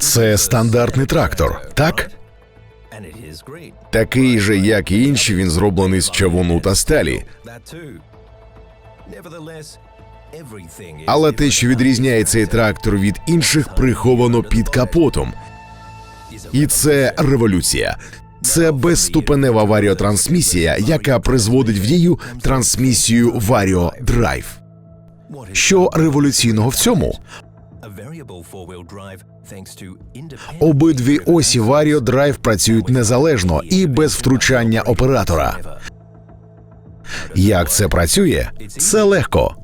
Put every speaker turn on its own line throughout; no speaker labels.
Це стандартний трактор, так? Такий же, як і інші, він зроблений з чавуну та сталі. Але те, що відрізняє цей трактор від інших, приховано під капотом. І це революція. Це безступенева варіотрансмісія, яка призводить в дію трансмісію Vario Drive. Що революційного в цьому? Обидві осі Vario Drive працюють незалежно і без втручання оператора. Як це працює? Це легко.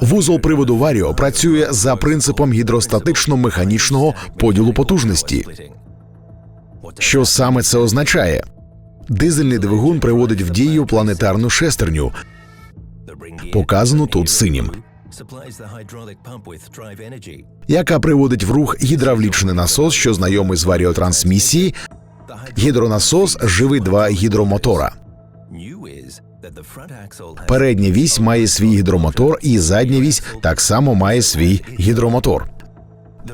Вузол приводу Vario працює за принципом гідростатично-механічного поділу потужності. Що саме це означає? Дизельний двигун приводить в дію планетарну шестерню, показану тут синім, яка приводить в рух гідравлічний насос, що знайомий з варіотрансмісії. Гідронасос живить два гідромотора. Передня вісь має свій гідромотор, і задня вісь так само має свій гідромотор.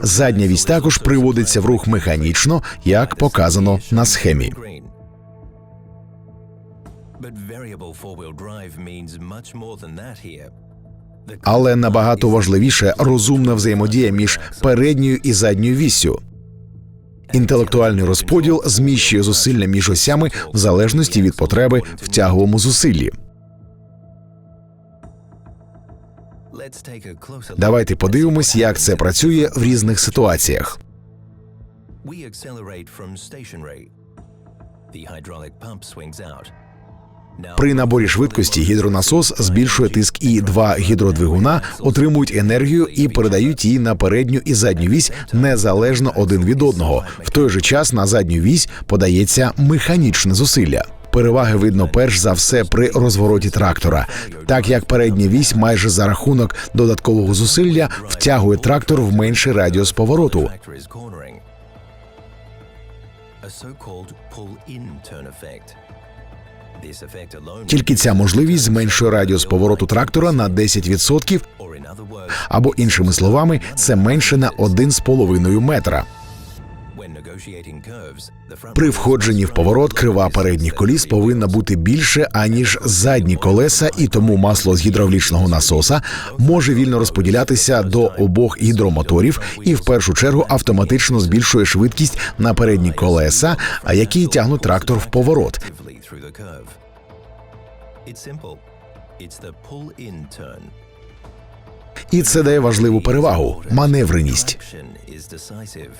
Задня вісь також приводиться в рух механічно, як показано на схемі. Але набагато важливіше розумна взаємодія між передньою і задньою віссю. Інтелектуальний розподіл зміщує зусилля між осями в залежності від потреби в тяговому зусиллі. Давайте подивимось, як це працює в різних ситуаціях.
The hydraulic pump swings out.
При наборі швидкості гідронасос збільшує тиск, і два гідродвигуна отримують енергію і передають її на передню і задню вісь незалежно один від одного. В той же час на задню вісь подається механічне зусилля. Переваги видно перш за все при розвороті трактора, так як передня вісь майже за рахунок додаткового зусилля втягує трактор в менший радіус повороту.
A so-called pull-in turn effect.
Тільки ця можливість зменшує радіус повороту трактора на 10%,
or in other words,
або іншими словами, це менше на 1,5 метра. При входженні в поворот крива передніх коліс повинна бути більше аніж задні колеса, і тому масло з гідравлічного насоса може вільно розподілятися до обох гідромоторів і в першу чергу автоматично збільшує швидкість на передні колеса, які тягнуть трактор в поворот.
Through the curve. It's simple. It's the pull-in turn.
І це дає важливу перевагу маневреність.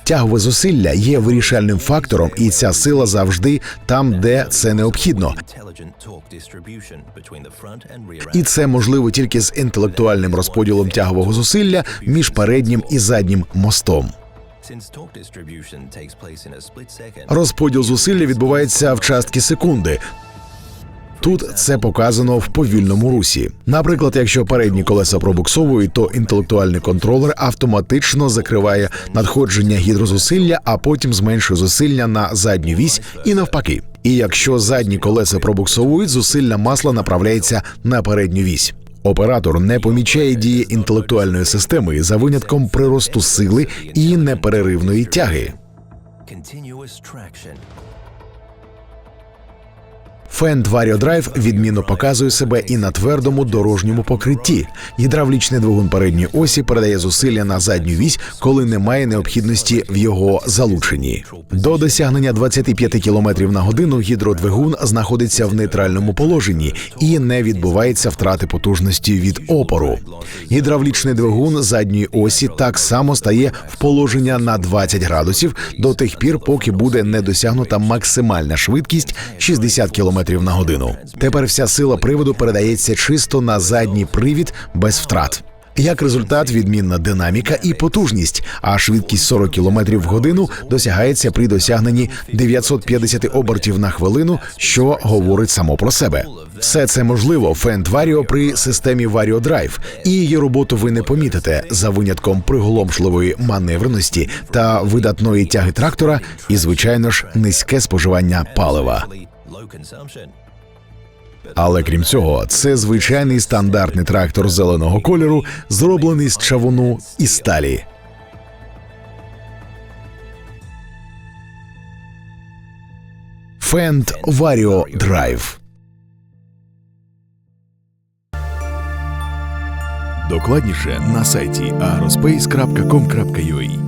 Тягове зусилля є вирішальним фактором, і ця сила завжди там, де це необхідно. І це можливо тільки з інтелектуальним розподілом тягового зусилля між переднім і заднім мостом. Розподіл зусилля відбувається в частки секунди. Тут це показано в повільному русі. Наприклад, якщо передні колеса пробуксовують, то інтелектуальний контролер автоматично закриває надходження гідрозусилля, а потім зменшує зусилля на задню вісь і навпаки. І якщо задні колеса пробуксовують, зусилля масла направляється на передню вісь. Оператор не помічає дії інтелектуальної системи за винятком приросту сили і непереривної тяги.
Traction.
Vario Drive відмінно показує себе і на твердому дорожньому покритті. Гідравлічний двигун передньої осі передає зусилля на задню вісь, коли немає необхідності в його залученні. До досягнення 25 км на годину гідродвигун знаходиться в нейтральному положенні і не відбувається втрати потужності від опору. Гідравлічний двигун задньої осі так само стає в положення на 20 градусів до тих пір, поки буде не досягнута максимальна швидкість 60 км на годину. Тепер вся сила приводу передається чисто на задній привід без втрат. Як результат, відмінна динаміка і потужність, а швидкість 40 км в годину досягається при досягненні 950 обертів на хвилину, що говорить само про себе. Все це можливо Фенд Vario при системі Vario Drive, і її роботу ви не помітите за винятком приголомшливої маневреності та видатної тяги трактора, і звичайно ж низьке споживання палива. Але крім цього, це звичайний стандартний трактор зеленого кольору, зроблений з чавуну і сталі.
Fendt Vario Drive.
Докладніше на сайті agrospace.com.ua